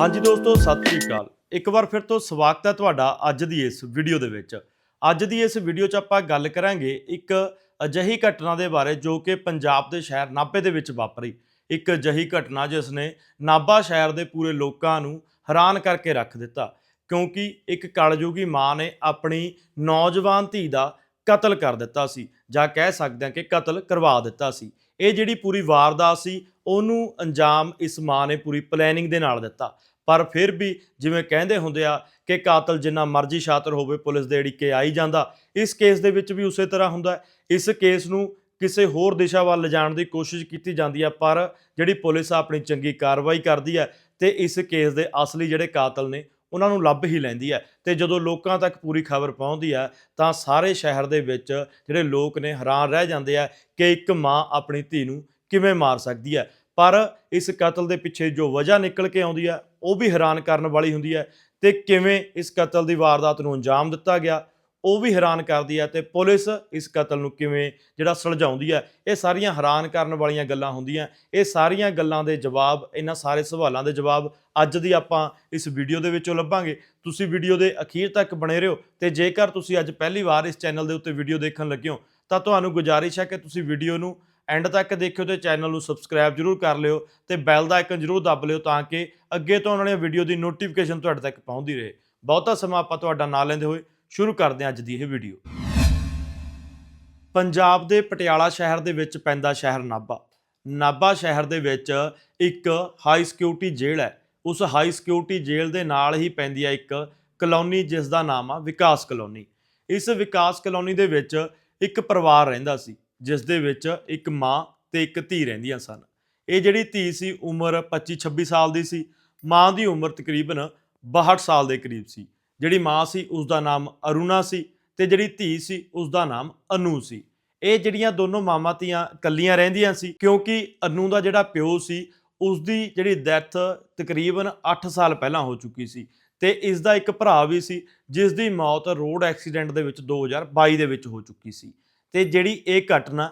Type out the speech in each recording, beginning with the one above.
ਹਾਂਜੀ ਦੋਸਤੋ, ਸਤਿ ਸ੍ਰੀ ਅਕਾਲ। ਇੱਕ ਵਾਰ ਫਿਰ ਤੋਂ ਸਵਾਗਤ ਹੈ ਤੁਹਾਡਾ ਅੱਜ ਦੀ ਇਸ ਵੀਡੀਓ ਦੇ ਵਿੱਚ। ਅੱਜ ਦੀ ਇਸ ਵੀਡੀਓ 'ਚ ਆਪਾਂ ਗੱਲ ਕਰਾਂਗੇ ਇੱਕ ਅਜਿਹੀ ਘਟਨਾ ਦੇ ਬਾਰੇ ਜੋ ਕਿ ਪੰਜਾਬ ਦੇ ਸ਼ਹਿਰ ਨਾਭੇ ਦੇ ਵਿੱਚ ਵਾਪਰੀ। ਇੱਕ ਅਜਿਹੀ ਘਟਨਾ ਜਿਸ ਨੇ ਨਾਭਾ ਸ਼ਹਿਰ ਦੇ ਪੂਰੇ ਲੋਕਾਂ ਨੂੰ ਹੈਰਾਨ ਕਰਕੇ ਰੱਖ ਦਿੱਤਾ। ਕਿਉਂਕਿ ਇੱਕ ਕਲਯੁਗੀ ਮਾਂ ਨੇ ਆਪਣੀ ਨੌਜਵਾਨ ਧੀ ਦਾ ਕਤਲ ਕਰ ਦਿੱਤਾ ਸੀ ਜਾਂ ਕਹਿ ਸਕਦੇ ਹਾਂ ਕਿ ਕਤਲ ਕਰਵਾ ਦਿੱਤਾ ਸੀ। ਇਹ ਜਿਹੜੀ ਪੂਰੀ ਵਾਰਦਾਤ ਸੀ, ਉਹਨੂੰ ਅੰਜਾਮ ਇਸ ਮਾਂ ਨੇ ਪੂਰੀ ਪਲੈਨਿੰਗ ਦੇ ਨਾਲ ਦਿੱਤਾ। ਪਰ ਫਿਰ ਵੀ ਜਿਵੇਂ ਕਹਿੰਦੇ ਹੁੰਦੇ ਆ ਕਿ ਕਾਤਲ ਜਿੰਨਾ ਮਰਜ਼ੀ ਸ਼ਾਤਰ ਹੋਵੇ ਪੁਲਿਸ ਦੇ ਏੜੀਕੇ ਆਈ ਜਾਂਦਾ, ਇਸ ਕੇਸ ਦੇ ਵਿੱਚ ਵੀ ਉਸੇ ਤਰ੍ਹਾਂ ਹੁੰਦਾ ਇਸ ਕੇਸ ਨੂੰ ਕਿਸੇ ਹੋਰ ਦਿਸ਼ਾ ਵੱਲ ਲਿਜਾਣ ਦੀ ਕੋਸ਼ਿਸ਼ ਕੀਤੀ ਜਾਂਦੀ ਹੈ, ਪਰ ਜਿਹੜੀ ਪੁਲਿਸ ਆ ਆਪਣੀ ਚੰਗੀ ਕਾਰਵਾਈ ਕਰਦੀ ਹੈ ਤੇ ਇਸ ਕੇਸ ਦੇ ਅਸਲੀ ਜਿਹੜੇ ਕਾਤਲ ਨੇ, ਉਹਨਾਂ ਨੂੰ ਲੱਭ ਹੀ ਲੈਂਦੀ ਹੈ ਤੇ ਜਦੋਂ ਲੋਕਾਂ ਤੱਕ ਪੂਰੀ ਖਬਰ ਪਹੁੰਚਦੀ ਹੈ, ਤਾਂ ਸਾਰੇ ਸ਼ਹਿਰ ਦੇ ਵਿੱਚ ਜਿਹੜੇ ਲੋਕ ਨੇ ਹੈਰਾਨ ਰਹਿ ਜਾਂਦੇ ਆ ਕਿ ਇੱਕ ਮਾਂ ਆਪਣੀ ਧੀ ਨੂੰ ਕਿਵੇਂ ਮਾਰ ਸਕਦੀ ਹੈ। ਪਰ ਇਸ ਕਤਲ ਦੇ ਪਿੱਛੇ ਜੋ ਵਜ੍ਹਾ ਨਿਕਲ ਕੇ ਆਉਂਦੀ ਹੈ ਉਹ ਵੀ ਹੈਰਾਨ ਕਰਨ ਵਾਲੀ ਹੁੰਦੀ ਹੈ ਤੇ ਕਿਵੇਂ ਇਸ ਕਤਲ ਦੀ ਵਾਰਦਾਤ ਨੂੰ ਅੰਜਾਮ ਦਿੱਤਾ ਗਿਆ, ਉਹ ਵੀ ਹੈਰਾਨ ਕਰਦੀ ਹੈ ਤੇ ਪੁਲਿਸ ਇਸ ਕਤਲ ਨੂੰ ਕਿਵੇਂ ਜਿਹੜਾ ਸੁਲਝਾਉਂਦੀ ਹੈ, ਇਹ ਸਾਰੀਆਂ ਹੈਰਾਨ ਕਰਨ ਵਾਲੀਆਂ ਗੱਲਾਂ ਹੁੰਦੀਆਂ, ਇਹ ਸਾਰੀਆਂ ਗੱਲਾਂ ਦੇ ਜਵਾਬ, ਇਹਨਾਂ ਸਾਰੇ ਸਵਾਲਾਂ ਦੇ ਜਵਾਬ ਅੱਜ ਦੀ ਆਪਾਂ ਇਸ ਵੀਡੀਓ ਦੇ ਵਿੱਚੋਂ ਲੱਭਾਂਗੇ। ਤੁਸੀਂ ਵੀਡੀਓ ਦੇ ਅਖੀਰ ਤੱਕ ਬਣੇ ਰਹੋ ਤੇ ਜੇਕਰ ਤੁਸੀਂ ਅੱਜ ਪਹਿਲੀ ਵਾਰ ਇਸ ਚੈਨਲ ਦੇ ਉੱਤੇ ਵੀਡੀਓ ਦੇਖਣ ਲੱਗੇ ਹੋ, ਤਾਂ ਤੁਹਾਨੂੰ ਗੁਜ਼ਾਰਿਸ਼ ਹੈ ਕਿ ਤੁਸੀਂ ਵੀਡੀਓ ਨੂੰ ਐਂਡ ਤੱਕ ਦੇਖਿਓ ਤੇ ਚੈਨਲ ਨੂੰ ਸਬਸਕ੍ਰਾਈਬ ਜਰੂਰ ਕਰ ਲਿਓ ਤੇ ਬੈਲ ਦਾ ਆਈਕਨ ਜਰੂਰ ਦੱਬ ਲਿਓ ਤਾਂ ਕਿ ਅੱਗੇ ਤੋਂ ਆਉਣ ਵਾਲੀਆਂ ਵੀਡੀਓ ਦੀ ਨੋਟੀਫਿਕੇਸ਼ਨ ਤੁਹਾਡੇ ਤੱਕ ਪਹੁੰਚਦੀ ਰਹੇ। ਬਹੁਤਾ ਸਮਾਂ ਆਪਾਂ ਤੁਹਾਡਾ ਨਾਂ ਲੈਂਦੇ ਹੋਏ ਸ਼ੁਰੂ ਕਰਦੇ ਹਾਂ ਅੱਜ ਦੀ ਇਹ ਵੀਡੀਓ। ਪੰਜਾਬ ਦੇ ਪਟਿਆਲਾ ਸ਼ਹਿਰ ਦੇ ਵਿੱਚ ਪੈਂਦਾ ਸ਼ਹਿਰ ਨਾਭਾ। ਨਾਭਾ ਸ਼ਹਿਰ ਦੇ ਵਿੱਚ ਇੱਕ ਹਾਈ ਸਿਕਿਉਰਿਟੀ ਜੇਲ੍ਹ ਹੈ। ਉਸ ਹਾਈ ਸਿਕਿਉਰਿਟੀ ਜੇਲ੍ਹ ਦੇ ਨਾਲ ਹੀ ਪੈਂਦੀ ਹੈ ਇੱਕ ਕਲੋਨੀ ਜਿਸ ਦਾ ਨਾਮ ਆ ਵਿਕਾਸ ਕਲੋਨੀ। ਇਸ ਵਿਕਾਸ ਕਲੋਨੀ ਦੇ ਵਿੱਚ ਇੱਕ ਪਰਿਵਾਰ ਰਹਿੰਦਾ ਸੀ। ਜਿਸ ਦੇ ਵਿੱਚ ਇੱਕ ਮਾਂ ਤੇ ਇੱਕ ਧੀ ਰਹਿੰਦੀਆਂ ਸਨ। ਇਹ ਜਿਹੜੀ ਧੀ ਸੀ, ਉਮਰ 25 26 ਸਾਲ ਦੀ ਸੀ। ਮਾਂ ਦੀ ਉਮਰ ਤਕਰੀਬਨ 62 ਸਾਲ ਦੇ ਕਰੀਬ ਸੀ। ਜਿਹੜੀ ਮਾਂ ਸੀ ਉਸ ਦਾ ਨਾਮ ਅਰੁਣਾ ਸੀ ਤੇ ਜਿਹੜੀ ਧੀ ਸੀ ਉਸ ਦਾ ਨਾਮ ਅਨੂ ਸੀ। ਇਹ ਜਿਹੜੀਆਂ ਦੋਨੋਂ ਮਾਵਾਂ ਧੀਆਂ ਇਕੱਲੀਆਂ ਰਹਿੰਦੀਆਂ ਸੀ, ਕਿਉਂਕਿ ਅਨੂ ਦਾ ਜਿਹੜਾ ਪਿਓ ਸੀ ਉਸ ਦੀ ਜਿਹੜੀ ਡੈਥ ਤਕਰੀਬਨ 8 ਸਾਲ ਪਹਿਲਾਂ ਹੋ ਚੁੱਕੀ ਸੀ ਤੇ ਇਸ ਦਾ ਇੱਕ ਭਰਾ ਵੀ ਸੀ ਜਿਸ ਦੀ ਮੌਤ ਰੋਡ ਐਕਸੀਡੈਂਟ ਦੇ ਵਿੱਚ 2022 ਦੇ ਵਿੱਚ ਹੋ ਚੁੱਕੀ ਸੀ। ਤੇ ਜਿਹੜੀ ਇਹ ਘਟਨਾ,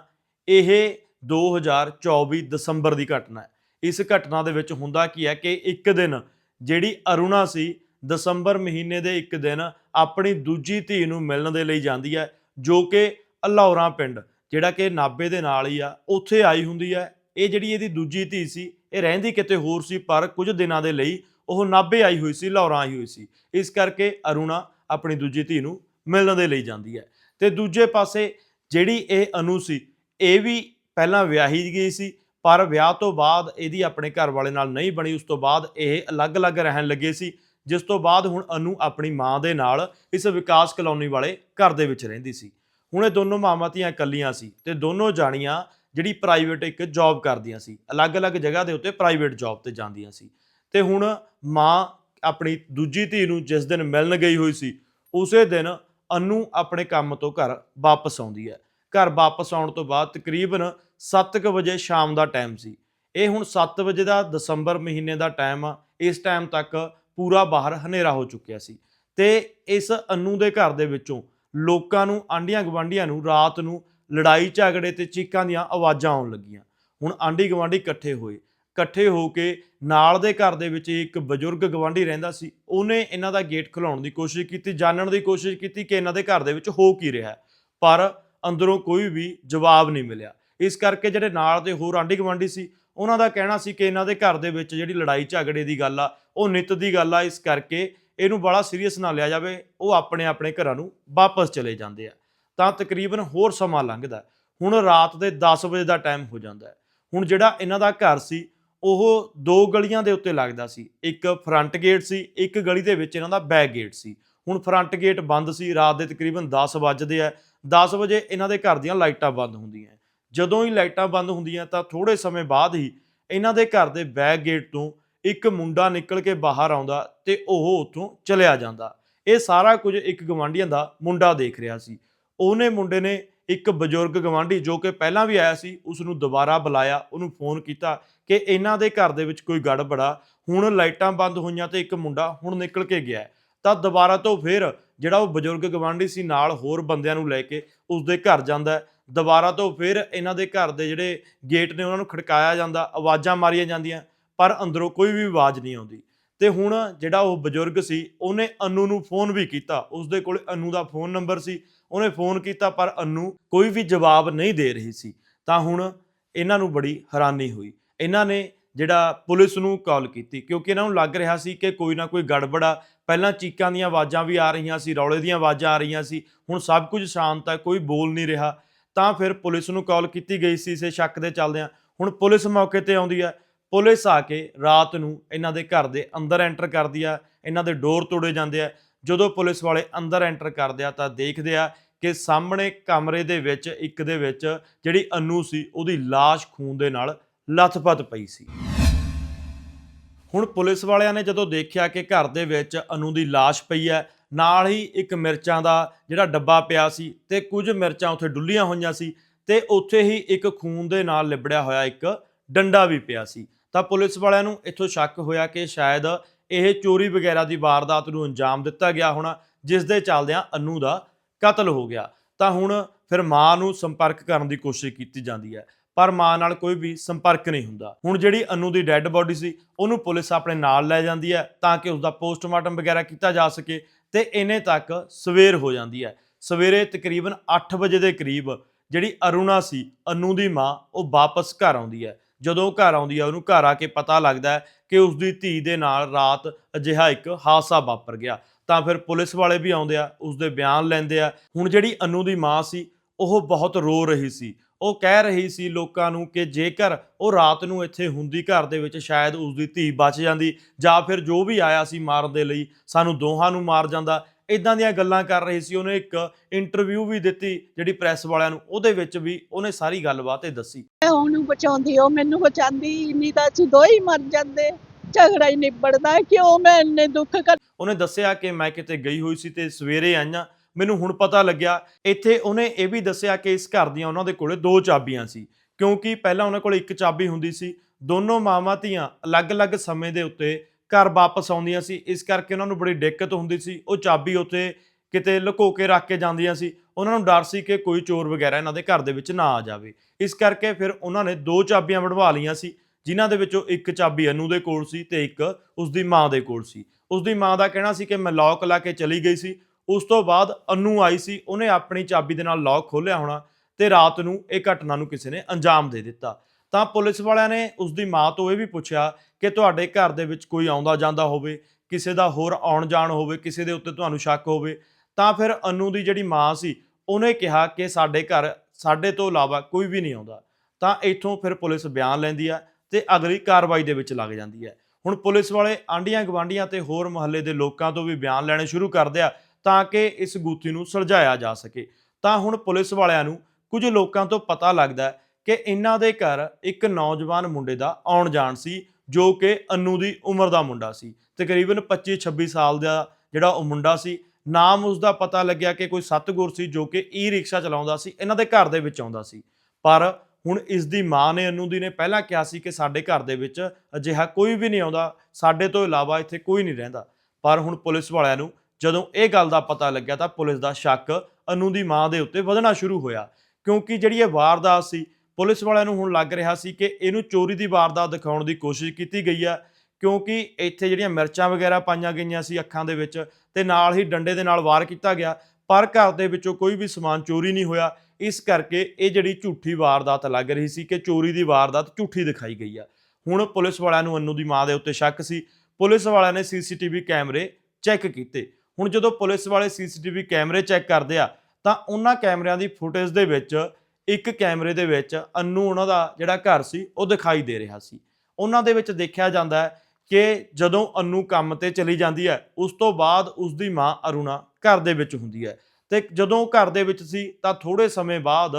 ਇਹ 2024 ਦਸੰਬਰ ਦੀ ਘਟਨਾ ਹੈ। ਇਸ ਘਟਨਾ ਦੇ ਵਿੱਚ ਹੁੰਦਾ ਕੀ ਹੈ ਕਿ ਇੱਕ ਦਿਨ ਜਿਹੜੀ ਅਰੁਣਾ ਸੀ, ਦਸੰਬਰ ਮਹੀਨੇ ਦੇ ਇੱਕ ਦਿਨ ਆਪਣੀ ਦੂਜੀ ਧੀ ਨੂੰ ਮਿਲਣ ਦੇ ਲਈ ਜਾਂਦੀ ਹੈ, ਜੋ ਕਿ ਅਲੌਰਾ ਪਿੰਡ, ਜਿਹੜਾ ਕਿ ਨਾਬੇ ਦੇ ਨਾਲ ਹੀ ਆ, ਉੱਥੇ ਆਈ ਹੁੰਦੀ ਹੈ। ਇਹ ਜਿਹੜੀ ਇਹਦੀ ਦੂਜੀ ਧੀ ਸੀ, ਇਹ ਰਹਿੰਦੀ ਕਿਤੇ ਹੋਰ ਸੀ, ਪਰ ਕੁਝ ਦਿਨਾਂ ਦੇ ਲਈ ਉਹ ਨਾਬੇ ਆਈ ਹੋਈ ਸੀ ਲਾਹੌਰਾਂ ਆਈ ਹੋਈ ਸੀ। ਇਸ ਕਰਕੇ ਅਰੁਣਾ ਆਪਣੀ ਦੂਜੀ ਧੀ ਨੂੰ ਮਿਲਣ ਦੇ ਲਈ ਜਾਂਦੀ ਹੈ। ਤੇ ਦੂਜੇ ਪਾਸੇ ਜਿਹੜੀ ਇਹ ਅਨੂ ਸੀ, ਇਹ ਵੀ ਪਹਿਲਾਂ ਵਿਆਹੀ ਗਈ ਸੀ, ਪਰ ਵਿਆਹ ਤੋਂ ਬਾਅਦ ਇਹਦੀ ਆਪਣੇ ਘਰ ਵਾਲੇ ਨਾਲ ਨਹੀਂ ਬਣੀ, ਉਸ ਤੋਂ ਬਾਅਦ ਇਹ ਅਲੱਗ-ਅਲੱਗ ਰਹਿਣ ਲੱਗੇ ਸੀ, ਜਿਸ ਤੋਂ ਬਾਅਦ ਹੁਣ ਅਨੂ ਆਪਣੀ ਮਾਂ ਦੇ ਨਾਲ ਇਸ ਵਿਕਾਸ ਕਲੋਨੀ ਵਾਲੇ ਘਰ ਦੇ ਵਿੱਚ ਰਹਿੰਦੀ ਸੀ। ਹੁਣ ਇਹ ਦੋਨੋਂ ਮਾਵਾਂ ਧੀਆਂ ਇਕੱਲੀਆਂ ਸੀ ਤੇ ਦੋਨੋਂ ਜਾਣੀਆਂ ਜਿਹੜੀ ਪ੍ਰਾਈਵੇਟ ਇੱਕ ਜੌਬ ਕਰਦੀਆਂ ਸੀ, ਅਲੱਗ-ਅਲੱਗ ਜਗ੍ਹਾ ਦੇ ਉੱਤੇ ਪ੍ਰਾਈਵੇਟ ਜੌਬ ਤੇ ਜਾਂਦੀਆਂ ਸੀ। ਤੇ ਹੁਣ ਮਾਂ ਆਪਣੀ ਦੂਜੀ ਧੀ ਨੂੰ ਜਿਸ ਦਿਨ ਮਿਲਣ ਗਈ ਹੋਈ ਸੀ, ਉਸੇ ਦਿਨ ਅਨੂ ਆਪਣੇ ਕੰਮ ਤੋਂ ਘਰ ਵਾਪਸ ਆਉਂਦੀ ਹੈ। ਘਰ ਵਾਪਸ ਆਉਣ ਤੋਂ ਬਾਅਦ ਤਕਰੀਬਨ 7:00 ਵਜੇ ਸ਼ਾਮ ਦਾ ਟਾਈਮ ਸੀ। ਇਹ ਹੁਣ 7 ਵਜੇ ਦਾ ਦਸੰਬਰ ਮਹੀਨੇ ਦਾ ਟਾਈਮ ਆ। ਇਸ ਟਾਈਮ ਤੱਕ ਪੂਰਾ ਬਾਹਰ ਹਨੇਰਾ ਹੋ ਚੁੱਕਿਆ ਸੀ। ਤੇ ਇਸ ਅਨੂ ਦੇ ਘਰ ਦੇ ਵਿੱਚੋਂ ਲੋਕਾਂ ਨੂੰ ਆਂਡੀਆਂ ਗਵਾਂਡੀਆਂ ਨੂੰ ਰਾਤ ਨੂੰ ਲੜਾਈ ਝਗੜੇ ਤੇ ਚੀਕਾਂ ਦੀਆਂ ਆਵਾਜ਼ਾਂ ਆਉਣ ਲੱਗੀਆਂ। ਹੁਣ ਆਂਡੀ ਗਵਾਂਡੀ ਇਕੱਠੇ ਹੋਏ। ਇਕੱਠੇ ਹੋ ਕੇ ਨਾਲ ਦੇ ਘਰ ਦੇ ਵਿੱਚ ਇੱਕ ਬਜ਼ੁਰਗ ਗਵਾਂਢੀ ਰਹਿੰਦਾ ਸੀ, ਉਹਨੇ ਇਹਨਾਂ ਦਾ ਗੇਟ ਖੁਲਾਉਣ ਦੀ ਕੋਸ਼ਿਸ਼ ਕੀਤੀ, ਜਾਣਨ ਦੀ ਕੋਸ਼ਿਸ਼ ਕੀਤੀ ਕਿ ਇਹਨਾਂ ਦੇ ਘਰ ਦੇ ਵਿੱਚ ਹੋ ਕੀ ਰਿਹਾ ਪਰ ਅੰਦਰੋਂ ਕੋਈ ਵੀ ਜਵਾਬ ਨਹੀਂ ਮਿਲਿਆ। ਇਸ ਕਰਕੇ ਜਿਹੜੇ ਨਾਲ ਦੇ ਹੋਰ ਆਂਢੀ ਗੁਆਂਢੀ ਸੀ, ਉਹਨਾਂ ਦਾ ਕਹਿਣਾ ਸੀ ਕਿ ਇਹਨਾਂ ਦੇ ਘਰ ਦੇ ਵਿੱਚ ਜਿਹੜੀ ਲੜਾਈ ਝਗੜੇ ਦੀ ਗੱਲ ਆ, ਉਹ ਨਿਤ ਦੀ ਗੱਲ ਆ, ਇਸ ਕਰਕੇ ਇਹਨੂੰ ਬੜਾ ਸੀਰੀਅਸ ਨਾ ਲਿਆ ਜਾਵੇ, ਉਹ ਆਪਣੇ ਆਪਣੇ ਘਰਾਂ ਨੂੰ ਵਾਪਸ ਚਲੇ ਜਾਂਦੇ ਆ। ਤਾਂ ਤਕਰੀਬਨ ਹੋਰ ਸਮਾਂ ਲੰਘਦਾ ਹੁਣ ਰਾਤ ਦੇ 10 ਵਜੇ ਦਾ ਟਾਈਮ ਹੋ ਜਾਂਦਾ ਹੁਣ ਜਿਹੜਾ ਇਹਨਾਂ ਦਾ ਘਰ ਸੀ ਉਹ ਦੋ ਗਲੀਆਂ ਦੇ ਉੱਤੇ ਲੱਗਦਾ ਸੀ। ਇੱਕ ਫਰੰਟ ਗੇਟ ਸੀ, ਇੱਕ ਗਲੀ ਦੇ ਵਿੱਚ ਇਹਨਾਂ ਦਾ ਬੈਕ ਗੇਟ ਸੀ। ਹੁਣ ਫਰੰਟ ਗੇਟ ਬੰਦ ਸੀ, ਰਾਤ ਦੇ ਤਕਰੀਬਨ 10 ਵੱਜਦੇ ਆ। 10 ਵਜੇ ਇਹਨਾਂ ਦੇ ਘਰ ਦੀਆਂ ਲਾਈਟਾਂ ਬੰਦ ਹੁੰਦੀਆਂ ਜਦੋਂ ਹੀ ਲਾਈਟਾਂ ਬੰਦ ਹੁੰਦੀਆਂ ਤਾਂ ਥੋੜੇ ਸਮੇਂ ਬਾਅਦ ਹੀ ਇਹਨਾਂ ਦੇ ਘਰ ਦੇ ਬੈਕ ਗੇਟ ਤੋਂ ਇੱਕ ਮੁੰਡਾ ਨਿਕਲ ਕੇ ਬਾਹਰ ਆਉਂਦਾ ਤੇ ਉਹ ਉੱਥੋਂ ਚਲਿਆ ਜਾਂਦਾ। ਇਹ ਸਾਰਾ ਕੁਝ ਇੱਕ ਗਵਾਂਢੀਆਂ ਦਾ ਮੁੰਡਾ ਦੇਖ ਰਿਹਾ ਸੀ। ਉਹਨੇ ਮੁੰਡੇ ਨੇ ਇੱਕ ਬਜ਼ੁਰਗ ਗਵਾਂਢੀ ਜੋ ਕਿ ਪਹਿਲਾਂ ਵੀ ਆਇਆ ਸੀ ਉਸ ਨੂੰ ਦੁਬਾਰਾ ਬੁਲਾਇਆ, ਉਹਨੂੰ ਫੋਨ ਕੀਤਾ ਕਿ ਇਹਨਾਂ ਦੇ ਘਰ ਦੇ ਵਿੱਚ ਕੋਈ ਗੜਬੜਾ ਹੁਣ ਲਾਈਟਾਂ ਬੰਦ ਹੋਈਆਂ ਤੇ ਇੱਕ ਮੁੰਡਾ ਹੁਣ ਨਿਕਲ ਕੇ ਗਿਆ। ਤਾਂ ਦੁਬਾਰਾ ਤੋਂ ਫਿਰ ਜਿਹੜਾ ਉਹ ਬਜ਼ੁਰਗ ਗਵਾਂਢੀ ਸੀ ਨਾਲ ਹੋਰ ਬੰਦਿਆਂ ਨੂੰ ਲੈ ਕੇ ਉਸ ਦੇ ਘਰ ਜਾਂਦਾ ਦੁਬਾਰਾ ਤੋਂ ਫਿਰ ਇਹਨਾਂ ਦੇ ਘਰ ਦੇ ਜਿਹੜੇ ਗੇਟ ਨੇ ਉਹਨਾਂ ਨੂੰ ਖੜਕਾਇਆ ਜਾਂਦਾ, ਆਵਾਜ਼ਾਂ ਮਾਰੀਆਂ ਜਾਂਦੀਆਂ, ਪਰ ਅੰਦਰੋਂ ਕੋਈ ਵੀ ਆਵਾਜ਼ ਨਹੀਂ ਆਉਂਦੀ। ਤੇ ਹੁਣ ਜਿਹੜਾ ਉਹ ਬਜ਼ੁਰਗ ਸੀ, ਉਹਨੇ ਅਨੂ ਨੂੰ ਫੋਨ ਵੀ ਕੀਤਾ। ਉਸਦੇ ਕੋਲ ਅਨੂ ਦਾ ਫੋਨ ਨੰਬਰ ਸੀ। ਉਹਨੇ ਫੋਨ ਕੀਤਾ, ਪਰ ਅਨੂ ਕੋਈ ਵੀ ਜਵਾਬ ਨਹੀਂ ਦੇ ਰਹੀ ਸੀ। ਤਾਂ ਹੁਣ ਇਹਨਾਂ ਨੂੰ ਬੜੀ ਹੈਰਾਨੀ ਹੋਈ। ਇਹਨਾਂ ਨੇ ਜਿਹੜਾ ਪੁਲਿਸ ਨੂੰ ਕਾਲ ਕੀਤੀ, ਕਿਉਂਕਿ ਇਹਨਾਂ ਨੂੰ ਲੱਗ ਰਿਹਾ ਸੀ ਕਿ ਕੋਈ ਨਾ ਕੋਈ ਗੜਬੜਾ, ਪਹਿਲਾਂ ਚੀਕਾਂ ਦੀਆਂ ਆਵਾਜ਼ਾਂ ਵੀ ਆ ਰਹੀਆਂ ਸੀ, ਰੌਲੇ ਦੀਆਂ ਆਵਾਜ਼ਾਂ ਆ ਰਹੀਆਂ ਸੀ, ਹੁਣ ਸਭ ਕੁਝ ਸ਼ਾਂਤ ਹੈ, ਕੋਈ ਬੋਲ ਨਹੀਂ ਰਿਹਾ। ਤਾਂ ਫਿਰ ਪੁਲਿਸ ਨੂੰ ਕਾਲ ਕੀਤੀ ਗਈ ਸੀ, ਇਸੇ ਸ਼ੱਕ ਦੇ ਚੱਲਦਿਆਂ। ਹੁਣ ਪੁਲਿਸ ਮੌਕੇ ਤੇ ਆਉਂਦੀ ਹੈ। ਪੁਲਿਸ ਆ ਕੇ ਰਾਤ ਨੂੰ ਇਹਨਾਂ ਦੇ ਘਰ ਦੇ ਅੰਦਰ ਐਂਟਰ ਕਰਦੀ ਆ ਇਹਨਾਂ ਦੇ ਡੋਰ ਤੋੜੇ ਜਾਂਦੇ ਆ ਜਦੋਂ ਪੁਲਿਸ ਵਾਲੇ ਅੰਦਰ ਐਂਟਰ ਕਰਦੇ ਆ ਤਾਂ ਦੇਖਦੇ ਆ ਕਿ ਸਾਹਮਣੇ ਕਮਰੇ ਦੇ ਵਿੱਚ, ਇੱਕ ਦੇ ਵਿੱਚ ਜਿਹੜੀ ਅਨੂ ਸੀ, ਉਹਦੀ ਲਾਸ਼ ਖੂਨ ਦੇ ਨਾਲ ਲੱਥਪੱਥ ਪਈ ਸੀ। ਹੁਣ ਪੁਲਿਸ ਵਾਲਿਆਂ ਨੇ ਜਦੋਂ ਦੇਖਿਆ ਕਿ ਘਰ ਦੇ ਵਿੱਚ ਅਨੂ ਦੀ ਲਾਸ਼ ਪਈ ਹੈ, ਨਾਲ ਹੀ ਇੱਕ ਮਿਰਚਾਂ ਦਾ ਜਿਹੜਾ ਡੱਬਾ ਪਿਆ ਸੀ ਤੇ ਕੁਝ ਮਿਰਚਾਂ ਉੱਥੇ ਡੁੱਲੀਆਂ ਹੋਈਆਂ ਸੀ ਤੇ ਉੱਥੇ ਹੀ ਇੱਕ ਖੂਨ ਦੇ ਨਾਲ ਲਿਬੜਿਆ ਹੋਇਆ ਇੱਕ ਡੰਡਾ ਵੀ ਪਿਆ ਸੀ। ਤਾਂ ਪੁਲਿਸ ਵਾਲਿਆਂ ਨੂੰ ਇੱਥੋਂ ਸ਼ੱਕ ਹੋਇਆ ਕਿ ਸ਼ਾਇਦ ਇਹ ਚੋਰੀ ਵਗੈਰਾ ਦੀ ਵਾਰਦਾਤ ਨੂੰ ਅੰਜਾਮ ਦਿੱਤਾ ਗਿਆ ਹੋਣਾ, ਜਿਸ ਦੇ ਚੱਲਦਿਆਂ ਅਨੂ ਦਾ ਕਤਲ ਹੋ ਗਿਆ। ਤਾਂ ਹੁਣ ਫਿਰ ਮਾਂ ਨੂੰ ਸੰਪਰਕ ਕਰਨ ਦੀ ਕੋਸ਼ਿਸ਼ ਕੀਤੀ ਜਾਂਦੀ ਹੈ, ਪਰ ਮਾਂ ਨਾਲ ਕੋਈ ਵੀ ਸੰਪਰਕ ਨਹੀਂ ਹੁੰਦਾ। ਹੁਣ ਜਿਹੜੀ ਅਨੂ ਦੀ ਡੈੱਡ ਬੋਡੀ ਸੀ, ਉਹਨੂੰ ਪੁਲਿਸ ਆਪਣੇ ਨਾਲ ਲੈ ਜਾਂਦੀ ਹੈ ਤਾਂ ਕਿ ਉਸ ਦਾ ਪੋਸਟਮਾਰਟਮ ਵਗੈਰਾ ਕੀਤਾ ਜਾ ਸਕੇ ਤੇ ਇਹਨੇ ਤੱਕ ਸਵੇਰ ਹੋ ਜਾਂਦੀ ਹੈ। ਸਵੇਰੇ ਤਕਰੀਬਨ 8 ਵਜੇ ਦੇ ਕਰੀਬ ਜਿਹੜੀ ਅਰੁਣਾ ਸੀ, ਅਨੂ ਦੀ ਮਾਂ, ਉਹ ਵਾਪਸ ਘਰ ਆਉਂਦੀ ਹੈ। ਜਦੋਂ ਘਰ ਆਉਂਦੀ ਹੈ ਉਹਨੂੰ ਘਰ ਆ ਕੇ ਪਤਾ ਲੱਗਦਾ ਕਿ ਉਸ ਦੀ ਧੀ ਦੇ ਨਾਲ ਰਾਤ ਅਜਿਹਾ ਇੱਕ ਹਾਦਸਾ ਵਾਪਰ ਗਿਆ। ਤਾਂ ਫਿਰ ਪੁਲਿਸ ਵਾਲੇ ਵੀ ਆਉਂਦੇ ਆ ਉਸ ਦੇ ਬਿਆਨ ਲੈਂਦੇ ਆ। ਹੁਣ ਜਿਹੜੀ ਅਨੂ ਦੀ ਮਾਂ ਸੀ, ਉਹ ਬਹੁਤ ਰੋ ਰਹੀ ਸੀ। ਉਹ ਕਹਿ ਰਹੀ ਸੀ ਲੋਕਾਂ ਨੂੰ ਕਿ ਜੇਕਰ ਉਹ ਰਾਤ ਨੂੰ ਇੱਥੇ ਹੁੰਦੀ ਘਰ ਦੇ ਵਿੱਚ, ਸ਼ਾਇਦ ਉਸ ਦੀ ਧੀ ਬਚ ਜਾਂਦੀ ਜਾਂ ਫਿਰ ਜੋ ਵੀ ਆਇਆ ਸੀ ਮਾਰਨ ਦੇ ਲਈ, ਸਾਨੂੰ ਦੋਹਾਂ ਨੂੰ ਮਾਰ ਜਾਂਦਾ। ਇਦਾਂ ਦੀਆਂ ਗੱਲਾਂ ਕਰ ਰਹੀ ਸੀ ਉਹਨੇ ਇੱਕ ਇੰਟਰਵਿਊ ਵੀ ਦਿੱਤੀ ਜਿਹੜੀ ਪ੍ਰੈਸ ਵਾਲਿਆਂ ਨੂੰ ਉਹਦੇ ਵਿੱਚ ਵੀ ਉਹਨੇ ਸਾਰੀ ਗੱਲਬਾਤ ਇਹ ਦੱਸੀ। ਉਹਨੂੰ ਬਚਾਉਂਦੀ ਉਹ ਮੈਨੂੰ ਬਚਾਉਂਦੀ ਨਹੀਂ ਤਾਂ ਅਸੀਂ ਦੋ ਹੀ ਮਰ ਜਾਂਦੇ ਝਗੜਾ ਹੀ ਨਿਬੜਦਾ ਕਿਉਂ ਮੈਂ ਇੰਨੇ ਦੁੱਖ ਕਰ ਉਹਨੇ ਦੱਸਿਆ ਕਿ ਮੈਂ ਕਿਤੇ ਗਈ ਹੋਈ ਸੀ ਤੇ ਸਵੇਰੇ ਆਈਆਂ ਮੈਨੂੰ ਹੁਣ ਪਤਾ ਲੱਗਿਆ ਇੱਥੇ ਉਹਨੇ ਇਹ ਵੀ ਦੱਸਿਆ ਕਿ ਇਸ ਘਰ ਦੀਆਂ ਉਹਨਾਂ ਦੇ ਕੋਲੇ ਦੋ ਚਾਬੀਆਂ ਸੀ ਕਿਉਂਕਿ ਪਹਿਲਾਂ ਉਹਨਾਂ ਕੋਲ ਇੱਕ ਚਾਬੀ ਹੁੰਦੀ ਸੀ ਦੋਨੋਂ ਮਾਵਾਂ ਧੀਆਂ ਅਲੱਗ-ਅਲੱਗ ਸਮੇਂ ਦੇ ਉੱਤੇ ਘਰ ਵਾਪਸ ਆਉਂਦੀਆਂ ਸੀ। ਇਸ ਕਰਕੇ ਉਹਨਾਂ ਨੂੰ ਬੜੀ ਦਿੱਕਤ ਹੁੰਦੀ ਸੀ। ਉਹ ਚਾਬੀ ਉੱਥੇ ਕਿਤੇ ਲੁਕੋ ਕੇ ਰੱਖ ਕੇ ਜਾਂਦੀਆਂ ਸੀ। ਉਹਨਾਂ ਨੂੰ ਡਰ ਸੀ ਕਿ ਕੋਈ ਚੋਰ ਵਗੈਰਾ ਇਹਨਾਂ ਦੇ ਘਰ ਦੇ ਵਿੱਚ ਨਾ ਆ ਜਾਵੇ। ਇਸ ਕਰਕੇ ਫਿਰ ਉਹਨਾਂ ਨੇ ਦੋ ਚਾਬੀਆਂ ਵੜਵਾ ਲਈਆਂ ਸੀ, ਜਿਨ੍ਹਾਂ ਦੇ ਵਿੱਚੋਂ ਇੱਕ ਚਾਬੀ ਅਨੂ ਦੇ ਕੋਲ ਸੀ ਤੇ ਇੱਕ ਉਸਦੀ ਮਾਂ ਦੇ ਕੋਲ ਸੀ। ਉਸਦੀ ਮਾਂ ਦਾ ਕਹਿਣਾ ਸੀ ਕਿ ਮੈਂ ਲੌਕ ਲਾ ਕੇ ਚਲੀ ਗਈ ਸੀ। ਉਸ ਤੋਂ ਬਾਅਦ ਅਨੂ ਆਈ ਸੀ। ਉਹਨੇ ਆਪਣੀ ਚਾਬੀ ਦੇ ਨਾਲ ਲੌਕ ਖੋਲ੍ਹਿਆ ਹੋਣਾ ਤੇ ਰਾਤ ਨੂੰ ਇਹ ਘਟਨਾ ਨੂੰ ਕਿਸੇ ਨੇ ਅੰਜਾਮ ਦੇ ਦਿੱਤਾ। ਤਾਂ ਪੁਲਿਸ ਵਾਲਿਆਂ ਨੇ ਉਸਦੀ ਮਾਂ ਤੋਂ ਇਹ ਵੀ ਪੁੱਛਿਆ ਕਿ ਤੁਹਾਡੇ ਘਰ ਦੇ ਵਿੱਚ ਕੋਈ ਆਉਂਦਾ ਜਾਂਦਾ ਹੋਵੇ, ਕਿਸੇ ਦਾ ਹੋਰ ਆਉਣ ਜਾਣ ਹੋਵੇ, ਕਿਸੇ ਦੇ ਉੱਤੇ ਤੁਹਾਨੂੰ ਸ਼ੱਕ ਹੋਵੇ, ਤਾਂ ਫਿਰ ਅਨੂ ਦੀ ਜਿਹੜੀ ਮਾਂ ਸੀ, ਉਹਨੇ ਕਿਹਾ ਕਿ ਸਾਡੇ ਘਰ ਸਾਡੇ ਤੋਂ ਇਲਾਵਾ ਕੋਈ ਵੀ ਨਹੀਂ ਆਉਂਦਾ। ਤਾਂ ਇੱਥੋਂ ਫਿਰ ਪੁਲਿਸ ਬਿਆਨ ਲੈਂਦੀ ਆ ਤੇ ਅਗਲੀ ਕਾਰਵਾਈ ਦੇ ਵਿੱਚ ਲੱਗ ਜਾਂਦੀ ਹੈ ਹੁਣ ਪੁਲਿਸ ਵਾਲੇ ਆਂਡੀਆਂ ਗਵਾਂਡੀਆਂ ਤੇ ਹੋਰ ਮੁਹੱਲੇ ਦੇ ਲੋਕਾਂ ਤੋਂ ਵੀ ਬਿਆਨ ਲੈਣੇ ਸ਼ੁਰੂ ਕਰਦੇ ਆ ਤਾਂ ਕਿ ਇਸ ਗੂਤੀ ਨੂੰ ਸੁਲਝਾਇਆ ਜਾ ਸਕੇ। ਤਾਂ ਹੁਣ ਪੁਲਿਸ ਵਾਲਿਆਂ ਨੂੰ ਕੁਝ ਲੋਕਾਂ ਤੋਂ ਪਤਾ ਲੱਗਦਾ ਕਿ ਇਹਨਾਂ ਦੇ ਘਰ ਇੱਕ ਨੌਜਵਾਨ ਮੁੰਡੇ ਦਾ ਆਉਣ ਜਾਣ ਸੀ ਜੋ ਕਿ ਅਨੂ ਦੀ ਉਮਰ ਦਾ ਮੁੰਡਾ ਸੀ। ਤਕਰੀਬਨ 25-26 ਸਾਲ ਦਾ ਜਿਹੜਾ ਉਹ ਮੁੰਡਾ ਸੀ, ਨਾਮ ਉਸ ਦਾ ਪਤਾ ਲੱਗਿਆ ਕਿ ਕੋਈ ਸਤਗੁਰ ਸੀ ਜੋ ਕਿ ਈ ਰਿਕਸ਼ਾ ਚਲਾਉਂਦਾ ਸੀ, ਇਹਨਾਂ ਦੇ ਘਰ ਦੇ ਵਿੱਚ ਆਉਂਦਾ ਸੀ। ਪਰ ਹੁਣ ਇਸ ਦੀ ਮਾਂ ਨੇ ਅਨੂ ਦੀ ਨੇ ਪਹਿਲਾਂ ਕਿਹਾ ਸੀ ਕਿ ਸਾਡੇ ਘਰ ਦੇ ਵਿੱਚ ਅਜਿਹਾ ਕੋਈ ਵੀ ਨਹੀਂ ਆਉਂਦਾ, ਸਾਡੇ ਤੋਂ ਇਲਾਵਾ ਇੱਥੇ ਕੋਈ ਨਹੀਂ ਰਹਿੰਦਾ। ਪਰ ਹੁਣ ਪੁਲਿਸ ਵਾਲਿਆਂ ਨੂੰ ਜਦੋਂ ਇਹ ਗੱਲ ਦਾ ਪਤਾ ਲੱਗਿਆ ਤਾਂ ਪੁਲਿਸ ਦਾ ਸ਼ੱਕ ਅਨੂ ਦੀ ਮਾਂ ਦੇ ਉੱਤੇ ਵਧਣਾ ਸ਼ੁਰੂ ਹੋਇਆ। ਕਿਉਂਕਿ ਜਿਹੜੀ ਇਹ ਵਾਰਦਾਤ ਸੀ ਪੁਲਿਸ ਵਾਲਿਆਂ ਨੂੰ ਹੁਣ ਲੱਗ ਰਿਹਾ ਸੀ ਕਿ ਇਹਨੂੰ ਚੋਰੀ ਦੀ ਵਾਰਦਾਤ ਦਿਖਾਉਣ ਦੀ ਕੋਸ਼ਿਸ਼ ਕੀਤੀ ਗਈ ਆ, ਕਿਉਂਕਿ ਇੱਥੇ ਜਿਹੜੀਆਂ ਮਿਰਚਾਂ ਵਗੈਰਾ ਪਾਈਆਂ ਗਈਆਂ ਸੀ ਅੱਖਾਂ ਦੇ ਵਿੱਚ ਤੇ ਨਾਲ ਹੀ ਡੰਡੇ ਦੇ ਨਾਲ ਵਾਰ ਕੀਤਾ ਗਿਆ, ਪਰ ਘਰ ਦੇ ਵਿੱਚੋਂ ਕੋਈ ਵੀ ਸਮਾਨ ਚੋਰੀ ਨਹੀਂ ਹੋਇਆ। ਇਸ ਕਰਕੇ ਇਹ ਜਿਹੜੀ ਝੂਠੀ ਵਾਰਦਾਤ ਲੱਗ ਰਹੀ ਸੀ ਕਿ ਚੋਰੀ ਦੀ ਵਾਰਦਾਤ ਝੂਠੀ ਦਿਖਾਈ ਗਈ ਆ। ਹੁਣ ਪੁਲਿਸ ਵਾਲਿਆਂ ਨੂੰ ਅੰਨੂ ਦੀ ਮਾਂ ਦੇ ਉੱਤੇ ਸ਼ੱਕ ਸੀ। ਪੁਲਿਸ ਵਾਲਿਆਂ ਨੇ ਸੀਸੀਟੀਵੀ ਕੈਮਰੇ ਚੈੱਕ ਕੀਤੇ। ਹੁਣ ਜਦੋਂ ਪੁਲਿਸ ਵਾਲੇ ਸੀਸੀਟੀਵੀ ਕੈਮਰੇ ਚੈੱਕ ਕਰਦੇ ਆ, ਤਾਂ ਉਹਨਾਂ ਕੈਮਰਿਆਂ ਦੀ ਫੁਟੇਜ ਦੇ ਵਿੱਚ ਇੱਕ ਕੈਮਰੇ ਦੇ ਵਿੱਚ ਅੰਨੂ ਉਹਨਾਂ ਦਾ ਜਿਹੜਾ ਘਰ ਸੀ, ਉਹ ਦਿਖਾਈ ਦੇ ਰਿਹਾ ਸੀ। ਉਹਨਾਂ ਦੇ ਵਿੱਚ ਦੇਖਿਆ ਜਾਂਦਾ ਹੈ ਕਿ ਜਦੋਂ ਅਨੂ ਕੰਮ ਤੇ ਚਲੀ ਜਾਂਦੀ ਹੈ, ਉਸ ਤੋਂ ਬਾਅਦ ਉਸ ਦੀ ਮਾਂ ਅਰੁਣਾ ਘਰ ਦੇ ਵਿੱਚ ਹੁੰਦੀ ਹੈ। ਤੇ ਜਦੋਂ ਘਰ ਦੇ ਵਿੱਚ ਸੀ, ਤਾਂ ਥੋੜੇ ਸਮੇਂ ਬਾਅਦ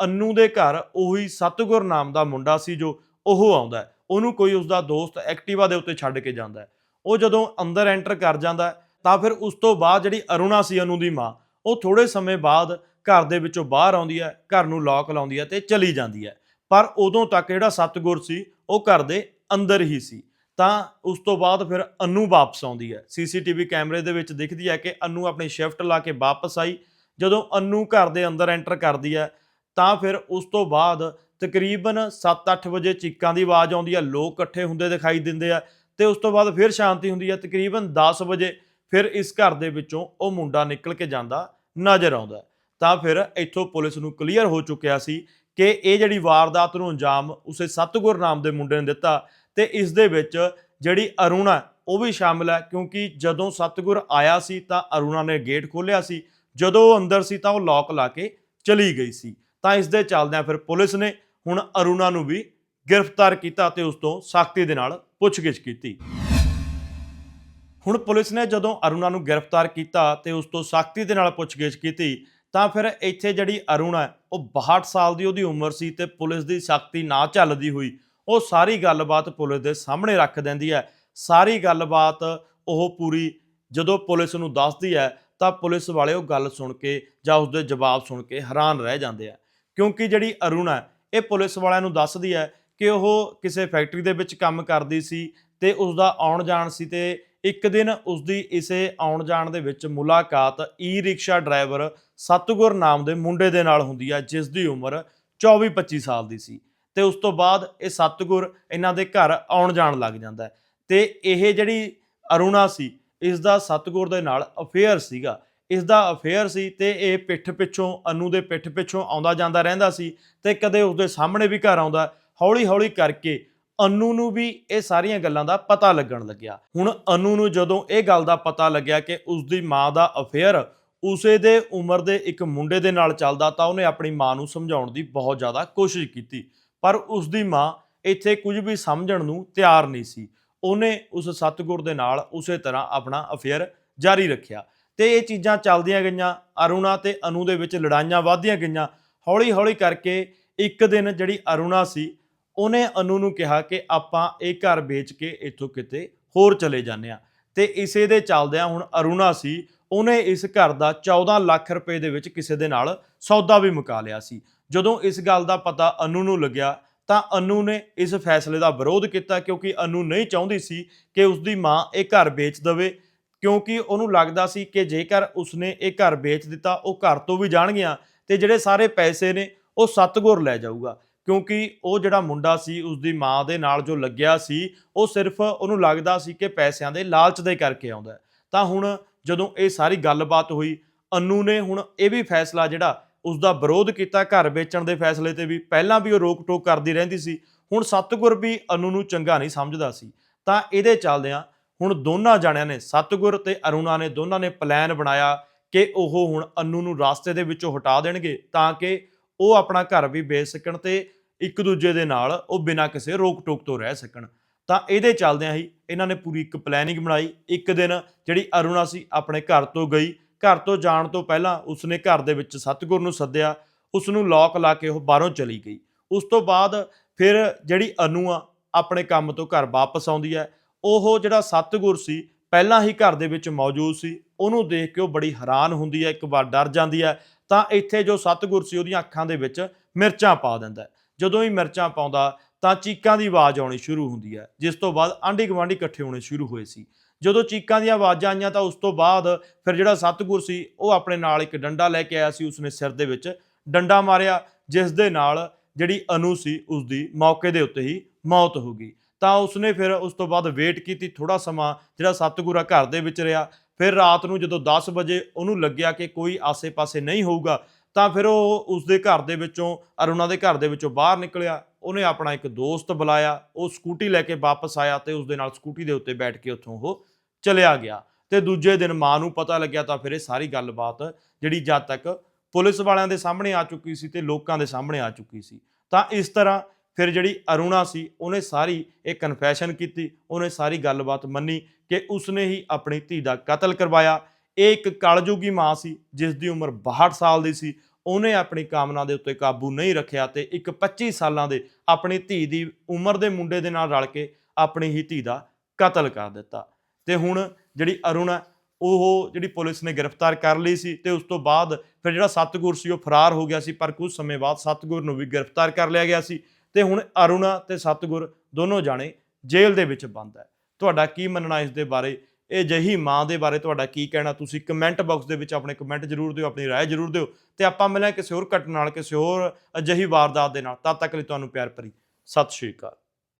ਅੰਨੂ ਦੇ ਘਰ ਉਹੀ ਸਤਗੁਰ ਨਾਮ ਦਾ ਮੁੰਡਾ ਸੀ ਜੋ ਉਹ ਆਉਂਦਾ ਉਹਨੂੰ ਕੋਈ ਉਸ ਦਾ ਦੋਸਤ ਐਕਟਿਵਾ ਦੇ ਉੱਤੇ ਛੱਡ ਕੇ ਜਾਂਦਾ ਉਹ ਜਦੋਂ ਅੰਦਰ ਐਂਟਰ ਕਰ ਜਾਂਦਾ ਤਾਂ ਫਿਰ ਉਸ ਤੋਂ ਬਾਅਦ ਜਿਹੜੀ ਅਰੁਣਾ ਸੀ ਅਨੂ ਦੀ ਮਾਂ, ਉਹ ਥੋੜੇ ਸਮੇਂ ਬਾਅਦ ਘਰ ਦੇ ਵਿੱਚੋਂ ਬਾਹਰ ਆਉਂਦੀ ਹੈ, ਘਰ ਨੂੰ ਲੌਕ ਲਾਉਂਦੀ ਹੈ ਤੇ ਚਲੀ ਜਾਂਦੀ ਹੈ। ਪਰ ਉਦੋਂ ਤੱਕ ਜਿਹੜਾ ਸਤਗੁਰ ਸੀ, ਉਹ ਘਰ ਦੇ ਅੰਦਰ ਹੀ ਸੀ। ਤਾਂ ਉਸ ਤੋਂ ਬਾਅਦ ਫਿਰ ਅਨੂ ਵਾਪਸ ਆਉਂਦੀ ਹੈ। ਸੀਸੀਟੀਵੀ ਕੈਮਰੇ ਦੇ ਵਿੱਚ ਦਿਖਦੀ ਹੈ ਕਿ ਅਨੂ ਆਪਣੀ ਸ਼ਿਫਟ ਲਾ ਕੇ ਵਾਪਸ ਆਈ। ਜਦੋਂ ਅਨੂ ਘਰ ਦੇ ਅੰਦਰ ਐਂਟਰ ਕਰਦੀ ਹੈ, ਤਾਂ ਫਿਰ ਉਸ ਤੋਂ ਬਾਅਦ ਤਕਰੀਬਨ 7-8 ਵਜੇ ਚੀਕਾਂ ਦੀ ਆਵਾਜ਼ ਆਉਂਦੀ ਹੈ, ਲੋਕ ਇਕੱਠੇ ਹੁੰਦੇ ਦਿਖਾਈ ਦਿੰਦੇ ਆ ਤੇ ਉਸ ਤੋਂ ਬਾਅਦ ਫਿਰ ਸ਼ਾਂਤੀ ਹੁੰਦੀ ਹੈ। ਤਕਰੀਬਨ 10 ਵਜੇ ਫਿਰ ਇਸ ਘਰ ਦੇ ਵਿੱਚੋਂ ਉਹ ਮੁੰਡਾ ਨਿਕਲ ਕੇ ਜਾਂਦਾ, ਨਜ਼ਰ ਆਉਂਦਾ ਤਾਂ ਫਿਰ ਇੱਥੋਂ ਪੁਲਿਸ ਨੂੰ ਕਲੀਅਰ ਹੋ ਚੁੱਕਿਆ ਸੀ ਕਿ ਇਹ ਜਿਹੜੀ ਵਾਰਦਾਤ ਨੂੰ ਅੰਜਾਮ ਉਸੇ ਸਤਗੁਰ ਨਾਮ ਦੇ ਮੁੰਡੇ ਨੇ ਦਿੱਤਾ ਤੇ ਇਸ ਦੇ ਵਿੱਚ ਜਿਹੜੀ ਅਰੁਣਾ ਉਹ ਵੀ ਸ਼ਾਮਿਲ ਹੈ ਕਿਉਂਕਿ ਜਦੋਂ ਸਤਗੁਰ ਆਇਆ ਸੀ ਤਾਂ ਅਰੁਣਾ ਨੇ ਗੇਟ ਖੋਲ੍ਹਿਆ ਸੀ, ਜਦੋਂ ਉਹ ਅੰਦਰ ਸੀ ਤਾਂ ਉਹ ਲੋਕ ਲਾ ਕੇ ਚਲੀ ਗਈ ਸੀ। ਤਾਂ ਇਸ ਦੇ ਚੱਲਦਿਆਂ ਫਿਰ ਪੁਲਿਸ ਨੇ ਹੁਣ ਅਰੁਣਾ ਨੂੰ ਵੀ ਗ੍ਰਿਫਤਾਰ ਕੀਤਾ ਤੇ ਉਸ ਤੋਂ ਸਖਤੀ ਦੇ ਨਾਲ ਪੁੱਛਗਿੱਛ ਕੀਤੀ। ਹੁਣ ਪੁਲਿਸ ਨੇ ਜਦੋਂ ਅਰੁਣਾ ਨੂੰ ਗ੍ਰਿਫਤਾਰ ਕੀਤਾ ਤੇ ਉਸ ਤੋਂ ਸਖਤੀ ਦੇ ਨਾਲ ਪੁੱਛਗਿੱਛ ਕੀਤੀ ਤਾਂ ਫਿਰ ਇੱਥੇ ਜਿਹੜੀ ਅਰੁਣ ਹੈ, ਉਹ 62 ਸਾਲ ਦੀ ਉਹਦੀ ਉਮਰ ਸੀ ਤੇ ਪੁਲਿਸ ਦੀ ਸ਼ਕਤੀ ਨਾ ਚੱਲਦੀ ਹੋਈ। ਉਹ ਸਾਰੀ ਗੱਲਬਾਤ ਪੁਲਿਸ ਦੇ ਸਾਹਮਣੇ ਰੱਖ ਦਿੰਦੀ ਹੈ। ਸਾਰੀ ਗੱਲਬਾਤ ਉਹ ਪੂਰੀ ਜਦੋਂ ਪੁਲਿਸ ਨੂੰ ਦੱਸਦੀ ਹੈ ਤਾਂ ਪੁਲਿਸ ਵਾਲੇ ਉਹ ਗੱਲ ਸੁਣ ਕੇ ਜਾਂ ਉਸਦੇ ਜਵਾਬ ਸੁਣ ਕੇ ਹੈਰਾਨ ਰਹਿ ਜਾਂਦੇ ਆ। ਕਿਉਂਕਿ ਜਿਹੜੀ ਅਰੁਣ ਹੈ, ਇਹ ਪੁਲਿਸ ਵਾਲਿਆਂ ਨੂੰ ਦੱਸਦੀ ਹੈ ਕਿ ਉਹ ਕਿਸੇ ਫੈਕਟਰੀ ਦੇ ਵਿੱਚ ਕੰਮ ਕਰਦੀ ਸੀ ਤੇ ਉਸ ਦਾ ਆਉਣ ਜਾਣ ਸੀ ਤੇ ਇੱਕ ਦਿਨ ਉਸ ਦੀ ਇਸੇ ਆਉਣ ਜਾਣ ਦੇ ਵਿੱਚ ਮੁਲਾਕਾਤ ਈ ਰਿਕਸ਼ਾ ਡਰਾਈਵਰ ਸਤਗੁਰ ਨਾਮ ਦੇ ਮੁੰਡੇ ਦੇ ਨਾਲ ਹੁੰਦੀ ਹੈ ਜਿਸ ਦੀ ਉਮਰ 24-25 ਸਾਲ ਦੀ ਸੀ। ਤੇ ਉਸ ਤੋਂ ਬਾਅਦ ਇਹ ਸਤਗੁਰ ਇਹਨਾਂ ਦੇ ਘਰ ਆਉਣ ਜਾਣ ਲੱਗ ਜਾਂਦਾ ਹੈ। ਤੇ ਇਹ ਜਿਹੜੀ ਅਰੁਣਾ ਸੀ, ਇਸ ਦਾ ਸਤਗੁਰ ਦੇ ਨਾਲ ਅਫੇਅਰ ਸੀਗਾ। ਇਸ ਦਾ ਅਫੇਅਰ ਸੀ ਤੇ ਇਹ ਪਿੱਠ ਪਿੱਛੋਂ, ਅਨੂ ਦੇ ਪਿੱਠ ਪਿੱਛੋਂ ਆਉਂਦਾ ਜਾਂਦਾ ਰਹਿੰਦਾ ਸੀ ਤੇ ਕਦੇ ਉਸਦੇ ਸਾਹਮਣੇ ਵੀ ਘਰ ਆਉਂਦਾ। ਹੌਲੀ ਹੌਲੀ ਕਰਕੇ ਅਨੂ ਨੂੰ ਵੀ ਇਹ ਸਾਰੀਆਂ ਗੱਲਾਂ ਦਾ ਪਤਾ ਲੱਗਣ ਲੱਗਿਆ। ਹੁਣ ਅਨੂ ਨੂੰ ਜਦੋਂ ਇਹ ਗੱਲ ਦਾ ਪਤਾ ਲੱਗਿਆ ਕਿ ਉਸ ਦੀ ਮਾਂ ਦਾ ਅਫੇਅਰ ਉਸੇ ਦੇ ਉਮਰ ਦੇ ਇੱਕ ਮੁੰਡੇ ਦੇ ਨਾਲ ਚੱਲਦਾ ਤਾਂ ਉਹਨੇ ਆਪਣੀ ਮਾਂ ਨੂੰ ਸਮਝਾਉਣ ਦੀ ਬਹੁਤ ਜ਼ਿਆਦਾ ਕੋਸ਼ਿਸ਼ ਕੀਤੀ। ਪਰ ਉਸ ਦੀ ਮਾਂ ਇੱਥੇ ਕੁਝ ਵੀ ਸਮਝਣ ਨੂੰ ਤਿਆਰ ਨਹੀਂ ਸੀ। ਉਹਨੇ ਉਸ ਸਤਗੁਰ ਦੇ ਨਾਲ ਉਸੇ ਤਰ੍ਹਾਂ ਆਪਣਾ ਅਫੇਅਰ ਜਾਰੀ ਰੱਖਿਆ। ਤੇ ਇਹ ਚੀਜ਼ਾਂ ਚੱਲਦੀਆਂ ਗਈਆਂ, ਅਰੁਣਾ ਤੇ ਅਨੂ ਦੇ ਵਿੱਚ ਲੜਾਈਆਂ ਵਧਦੀਆਂ ਗਈਆਂ। ਹੌਲੀ ਹੌਲੀ ਕਰਕੇ ਇੱਕ ਦਿਨ ਜਿਹੜੀ ਅਰੁਣਾ ਸੀ ਉਹਨੇ ਅਨੂ ਨੂੰ ਕਿਹਾ ਕਿ ਆਪਾਂ ਇਹ ਘਰ ਵੇਚ ਕੇ ਇੱਥੋਂ ਕਿਤੇ ਹੋਰ ਚਲੇ ਜਾਂਦੇ ਆ ਤੇ ਇਸੇ ਦੇ ਚੱਲਦਿਆਂ ਹੁਣ ਅਰੁਣਾ ਸੀ, ਉਹਨੇ ਇਸ ਘਰ ਦਾ 14 ਲੱਖ ਰੁਪਏ ਦੇ ਵਿੱਚ ਕਿਸੇ ਦੇ ਨਾਲ ਸੌਦਾ ਵੀ ਮੁਕਾ ਲਿਆ ਸੀ। ਜਦੋਂ ਇਸ ਗੱਲ ਦਾ ਪਤਾ ਅਨੂ ਨੂੰ ਲੱਗਿਆ, ਤਾਂ ਅਨੂ ਨੇ ਇਸ ਫੈਸਲੇ ਦਾ ਵਿਰੋਧ ਕੀਤਾ ਕਿਉਂਕਿ ਅਨੂ ਨਹੀਂ ਚਾਹੁੰਦੀ ਸੀ ਕਿ ਉਸ ਦੀ ਮਾਂ ਇਹ ਘਰ ਵੇਚ ਦੇਵੇ, ਕਿਉਂਕਿ ਉਹਨੂੰ ਲੱਗਦਾ ਸੀ ਕਿ ਜੇਕਰ ਉਸਨੇ ਇਹ ਘਰ ਵੇਚ ਦਿੱਤਾ, ਉਹ ਘਰ ਤੋਂ ਵੀ ਜਾਣਗੀਆਂ ਤੇ ਜਿਹੜੇ ਸਾਰੇ ਪੈਸੇ ਨੇ, ਉਹ ਸਤਗੁਰ ਲੈ ਜਾਊਗਾ। ਕਿਉਂਕਿ ਉਹ ਜਿਹੜਾ ਮੁੰਡਾ ਸੀ ਉਸ ਦੀ ਮਾਂ ਦੇ ਨਾਲ ਜੋ ਲੱਗਿਆ ਸੀ, ਉਹ ਸਿਰਫ ਉਹਨੂੰ ਲੱਗਦਾ ਸੀ ਕਿ ਪੈਸਿਆਂ ਦੇ ਲਾਲਚ ਦੇ ਕਰਕੇ ਆਉਂਦਾ ਤਾਂ ਹੁਣ ਜਦੋਂ ਇਹ ਸਾਰੀ ਗੱਲਬਾਤ ਹੋਈ, ਅੰਨੂ ਨੇ ਹੁਣ ਇਹ ਵੀ ਫੈਸਲਾ ਜਿਹੜਾ ਉਸ ਦਾ ਵਿਰੋਧ ਕੀਤਾ ਘਰ ਵੇਚਣ ਦੇ ਫੈਸਲੇ ਤੇ ਵੀ, ਪਹਿਲਾਂ ਵੀ ਉਹ ਰੋਕ ਟੋਕ ਕਰਦੀ ਰਹਿੰਦੀ ਸੀ, ਹੁਣ ਸਤਗੁਰ ਵੀ ਅਨੂ ਨੂੰ ਚੰਗਾ ਨਹੀਂ ਸਮਝਦਾ ਸੀ। ਤਾਂ ਇਹਦੇ ਚੱਲਦਿਆਂ ਹੁਣ ਦੋਨਾਂ ਜਾਣਿਆਂ ਨੇ, ਸਤਗੁਰ ਤੇ ਅਰੁਣਾ ਨੇ ਦੋਨਾਂ ਨੇ ਪਲਾਨ ਬਣਾਇਆ ਕਿ ਉਹ ਹੁਣ ਅਨੂ ਨੂੰ ਰਾਸਤੇ ਦੇ ਵਿੱਚੋਂ ਹਟਾ ਦੇਣਗੇ ਤਾਂ ਕਿ ਉਹ ਆਪਣਾ ਘਰ ਵੀ ਵੇਚ ਸਕਣ ਤੇ ਇੱਕ ਦੂਜੇ ਦੇ ਨਾਲ ਉਹ ਬਿਨਾਂ ਕਿਸੇ ਰੋਕ ਟੋਕ ਤੋਂ ਰਹਿ ਸਕਣ। ਤਾਂ ਇਹਦੇ ਚੱਲਦਿਆਂ ਹੀ ਇਹਨਾਂ ਨੇ ਪੂਰੀ ਇੱਕ ਪਲੈਨਿੰਗ ਬਣਾਈ। ਇੱਕ ਦਿਨ ਜਿਹੜੀ ਅਰੁਣਾ ਸੀ ਆਪਣੇ ਘਰ ਤੋਂ ਗਈ। ਘਰ ਤੋਂ ਜਾਣ ਤੋਂ ਪਹਿਲਾਂ ਉਸਨੇ ਘਰ ਦੇ ਵਿੱਚ ਸਤਗੁਰ ਨੂੰ ਸੱਦਿਆ। ਉਸ ਨੂੰ ਲੋਕ ਲਾ ਕੇ ਉਹ ਬਾਹਰੋਂ ਚਲੀ ਗਈ। ਉਸ ਤੋਂ ਬਾਅਦ ਫਿਰ ਜਿਹੜੀ ਅਨੂ ਆ, ਆਪਣੇ ਕੰਮ ਤੋਂ ਘਰ ਵਾਪਸ ਆਉਂਦੀ ਹੈ। ਉਹ ਜਿਹੜਾ ਸਤਗੁਰ ਸੀ, ਪਹਿਲਾਂ ਹੀ ਘਰ ਦੇ ਵਿੱਚ ਮੌਜੂਦ ਸੀ। ਉਹਨੂੰ ਦੇਖ ਕੇ ਉਹ ਬੜੀ ਹੈਰਾਨ ਹੁੰਦੀ ਹੈ। ਇੱਕ ਵਾਰ ਡਰ ਜਾਂਦੀ ਹੈ। ਤਾਂ ਇੱਥੇ ਜੋ ਸਤਗੁਰ ਸੀ ਉਹਦੀਆਂ ਅੱਖਾਂ ਦੇ ਵਿੱਚ ਮਿਰਚਾਂ ਪਾ ਦਿੰਦਾ ਜਦੋਂ ਹੀ ਮਿਰਚਾਂ ਪਾਉਂਦਾ, ਤਾਂ ਚੀਕਾਂ ਦੀ ਆਵਾਜ਼ ਆਉਣੀ ਸ਼ੁਰੂ ਹੁੰਦੀ ਹੈ, ਜਿਸ ਤੋਂ ਬਾਅਦ ਆਂਢੀ ਗੁਆਂਢੀ ਇਕੱਠੇ ਹੋਣੇ ਸ਼ੁਰੂ ਹੋਏ ਸੀ। ਜਦੋਂ ਚੀਕਾਂ ਦੀਆਂ ਆਵਾਜ਼ਾਂ ਆਈਆਂ, ਤਾਂ ਉਸ ਤੋਂ ਬਾਅਦ ਫਿਰ ਜਿਹੜਾ ਸਤਗੁਰ ਸੀ, ਉਹ ਆਪਣੇ ਨਾਲ ਇੱਕ ਡੰਡਾ ਲੈ ਕੇ ਆਇਆ ਸੀ, ਉਸਨੇ ਸਿਰ ਦੇ ਵਿੱਚ ਡੰਡਾ ਮਾਰਿਆ, ਜਿਸ ਦੇ ਨਾਲ ਜਿਹੜੀ ਅਨੂ ਸੀ ਉਸ ਦੀ ਮੌਕੇ ਦੇ ਉੱਤੇ ਹੀ ਮੌਤ ਹੋ ਗਈ। ਤਾਂ ਉਸਨੇ ਫਿਰ ਉਸ ਤੋਂ ਬਾਅਦ ਵੇਟ ਕੀਤੀ ਥੋੜਾ ਸਮਾਂ, ਜਿਹੜਾ ਸਤਗੁਰਾ ਘਰ ਦੇ ਵਿੱਚ ਰਿਹਾ ਫਿਰ ਰਾਤ ਨੂੰ ਜਦੋਂ 10 ਵਜੇ ਉਹਨੂੰ ਲੱਗਿਆ ਕਿ ਕੋਈ ਆਸੇ-ਪਾਸੇ ਨਹੀਂ ਹੋਊਗਾ, ਤਾਂ ਫਿਰ ਉਹ ਉਸਦੇ ਘਰ ਦੇ ਵਿੱਚੋਂ, ਅਰੁਣਾ ਦੇ ਘਰ ਦੇ ਵਿੱਚੋਂ ਬਾਹਰ ਨਿਕਲਿਆ। ਉਹਨੇ ਆਪਣਾ ਇੱਕ ਦੋਸਤ ਬੁਲਾਇਆ, ਉਹ ਸਕੂਟੀ ਲੈ ਕੇ ਵਾਪਸ ਆਇਆ ਤੇ ਉਸਦੇ ਨਾਲ ਸਕੂਟੀ ਦੇ ਉੱਤੇ ਬੈਠ ਕੇ ਉੱਥੋਂ ਉਹ ਚਲਿਆ ਗਿਆ। ਤੇ ਦੂਜੇ ਦਿਨ ਮਾਂ ਨੂੰ ਪਤਾ ਲੱਗਿਆ ਤਾਂ ਫਿਰ ਇਹ ਸਾਰੀ ਗੱਲਬਾਤ ਜਿਹੜੀ ਜਦ ਤੱਕ ਪੁਲਿਸ ਵਾਲਿਆਂ ਦੇ ਸਾਹਮਣੇ ਆ ਚੁੱਕੀ ਸੀ ਤੇ ਲੋਕਾਂ ਦੇ ਸਾਹਮਣੇ ਆ ਚੁੱਕੀ ਸੀ। ਤਾਂ ਇਸ ਤਰ੍ਹਾਂ ਫਿਰ ਜਿਹੜੀ ਅਰੁਣਾ ਸੀ, ਉਹਨੇ ਸਾਰੀ ਇਹ ਕਨਫੈਸ਼ਨ ਕੀਤੀ, ਉਹਨੇ ਸਾਰੀ ਗੱਲਬਾਤ ਮੰਨੀ ਕਿ ਉਸਨੇ ਹੀ ਆਪਣੀ ਧੀ ਦਾ ਕਤਲ ਕਰਵਾਇਆ। ਇਹ ਇੱਕ ਕਲਯੁਗੀ ਮਾਂ ਸੀ ਜਿਸ ਦੀ ਉਮਰ 62 ਸਾਲ ਦੀ ਸੀ। ਉਹਨੇ ਆਪਣੀ ਕਾਮਨਾ ਦੇ ਉੱਤੇ ਕਾਬੂ ਨਹੀਂ ਰੱਖਿਆ ਤੇ ਇੱਕ 25 ਸਾਲਾਂ ਦੇ ਆਪਣੀ ਧੀ ਦੀ ਉਮਰ ਦੇ ਮੁੰਡੇ ਦੇ ਨਾਲ ਰਲ ਕੇ ਆਪਣੀ ਹੀ ਧੀ ਦਾ ਕਤਲ ਕਰ ਦਿੱਤਾ। ਤੇ ਹੁਣ ਜਿਹੜੀ ਅਰੁਣਾ, ਉਹ ਜਿਹੜੀ ਪੁਲਿਸ ਨੇ ਗ੍ਰਿਫਤਾਰ ਕਰ ਲਈ ਸੀ ਤੇ ਉਸ ਤੋਂ ਬਾਅਦ ਫਿਰ ਜਿਹੜਾ ਸਤਗੁਰ ਸੀ, ਉਹ ਫਰਾਰ ਹੋ ਗਿਆ ਸੀ, ਪਰ ਕੁਝ ਸਮੇਂ ਬਾਅਦ ਸਤਗੁਰ ਨੂੰ ਵੀ ਗ੍ਰਿਫਤਾਰ ਕਰ ਲਿਆ ਗਿਆ ਸੀ। ਤੇ ਹੁਣ ਅਰੁਣਾ ਤੇ ਸਤਗੁਰ ਦੋਨੋਂ ਜਾਣੇ ਜੇਲ੍ਹ ਦੇ ਵਿੱਚ ਬੰਦ ਹੈ ਤੁਹਾਡਾ ਕੀ ਮੰਨਣਾ ਇਸ ਦੇ ਬਾਰੇ ਇਹ ਜਹੀ ਮਾਂ ਦੇ ਬਾਰੇ ਤੁਹਾਡਾ ਕੀ ਕਹਿਣਾ ਤੁਸੀਂ ਕਮੈਂਟ ਬਾਕਸ ਦੇ ਵਿੱਚ ਆਪਣੇ ਕਮੈਂਟ ਜ਼ਰੂਰ ਦਿਓ ਆਪਣੀ رائے ਜ਼ਰੂਰ ਦਿਓ ਤੇ ਆਪਾਂ ਮਿਲਾਂਗੇ ਕਿਸੇ ਹੋਰ ਘਟਨਾ ਨਾਲ ਕਿਸੇ ਹੋਰ ਅਜਿਹੀ ਵਾਰਦਾਤ ਦੇ ਨਾਲ ਤਦ ਤੱਕ ਲਈ ਤੁਹਾਨੂੰ ਪਿਆਰ ਭਰੀ ਸਤਿ ਸ਼੍ਰੀ ਅਕਾਲ